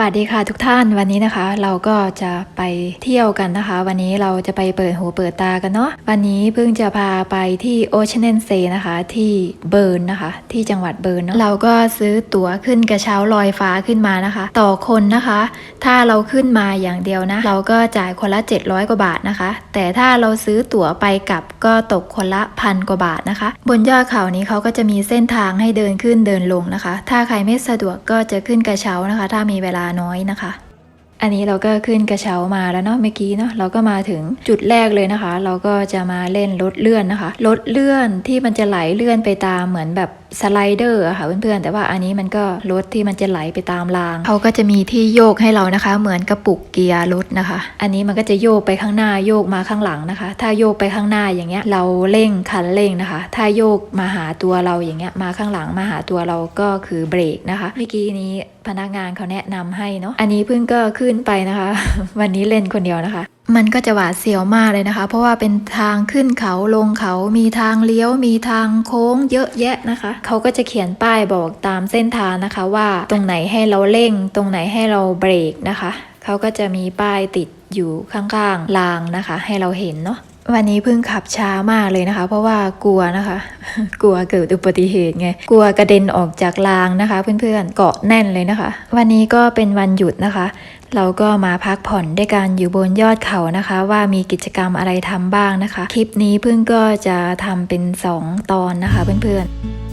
วัสดีค่ะทุกท่านวันนี้นะคะ เราก็จะไปเที่ยวกันนะคะ วันนี้เราจะไปเปิดหูเปิดตากันเนาะวันนี้เพิ่งจะพาไปที่โอเช n นเซนะคะที่เบิร์นนะคะ ที่จังหวัดเบิร์นเนาะเราก็ซื้อตั๋วขึ้นกระเช้าลอยฟ้าขึ้นมานะคะ ต่อคนนะคะ ถ้าเราขึ้นมาอย่างเดียวนะ เราก็จ่ายคนละ 700 กว่าบาทนะคะ แต่ถ้าเราซื้อตั๋วไปกลับก็ตกคนละพันกว่าบาทนะคะ บนยอดเขานี้เขาก็จะมีเส้นทางให้เดินขึ้นเดินลงนะคะ ถ้าใครไม่สะดวกก็จะขึ้นกระเช้านะคะ ถ้ามีเวลาน้อยนะคะ อันนี้เราก็ขึ้นกระเช้ามาแล้วเนาะเมื่อกี้เนาะเราก็มาถึงจุดแรกเลยนะคะ เราก็จะมาเล่นรถเลื่อนนะคะรถเลื่อนที่มันจะไหลเลื่อนไปตามเหมือนแบบ สไลเดอร์อะค่ะเพื่อนๆ แต่ว่าอันนี้มันก็รถที่มันจะไหลไปตามราง เขาก็จะมีที่โยกให้เรานะคะ เหมือนกระปุกเกียร์รถนะคะ อันนี้มันก็จะโยกไปข้างหน้าโยกมาข้างหลังนะคะ ถ้าโยกไปข้างหน้าอย่างเงี้ย เราเร่งคันเร่งนะคะ ถ้าโยกมาหาตัวเราอย่างเงี้ยมาข้างหลังมาหาตัวเราก็คือเบรกนะคะเมื่อกี้นี้พนักงานเขาแนะนำให้เนาะอันนี้เพิ่งก็ขึ้นไปนะคะ วันนี้เล่นคนเดียวนะคะ มันก็จะหวาดเสียวมากเลยนะคะ เพราะว่าเป็นทางขึ้นเขาลงเขามีทางเลี้ยว มีทางโค้งเยอะแยะนะคะ เขาก็จะเขียนป้ายบอกตามเส้นทางนะคะ ว่าตรงไหนให้เราเร่ง ตรงไหนให้เราเบรกนะคะ เขาก็จะมีป้ายติดอยู่ข้างๆรางนะคะ ให้เราเห็นเนาะ วันนี้เพิ่งขับช้ามากเลยนะคะ เพราะว่ากลัวนะคะ กลัวเกิดอุบัติเหตุไง กลัวกระเด็นออกจากรางนะคะ เพื่อนๆเกาะแน่นเลยนะคะ วันนี้ก็เป็นวันหยุดนะคะ เราก็มาพักผ่อนด้วยการอยู่บนยอดเขานะคะ ว่ามีกิจกรรมอะไรทำบ้างนะคะ คลิปนี้เพิ่งก็จะทำเป็น 2 ตอนนะคะ เพื่อนๆ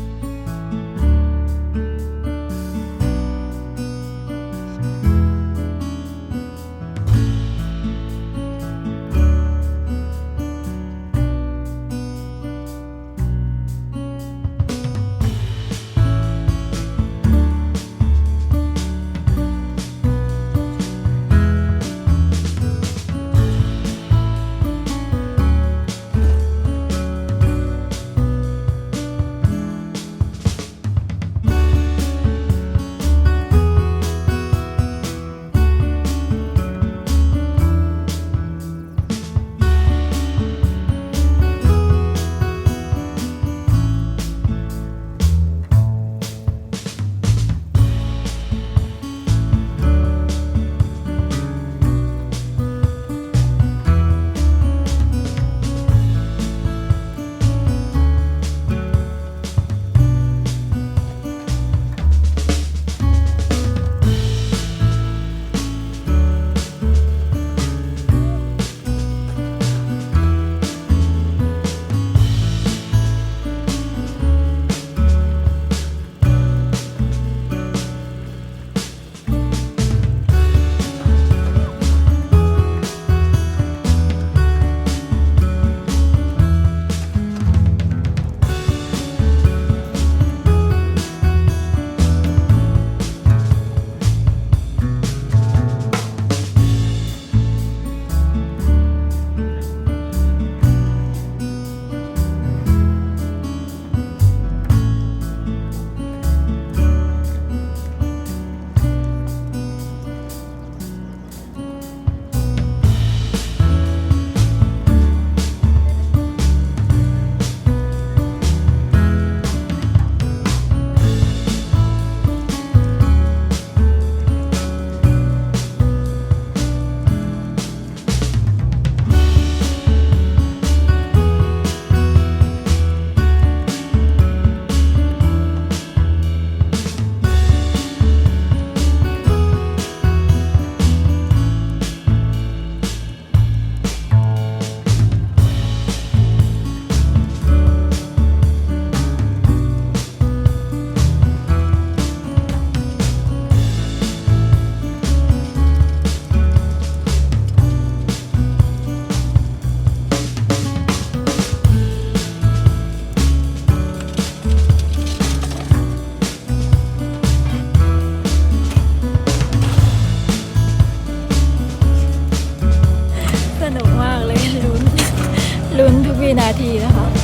นาทีนะคะ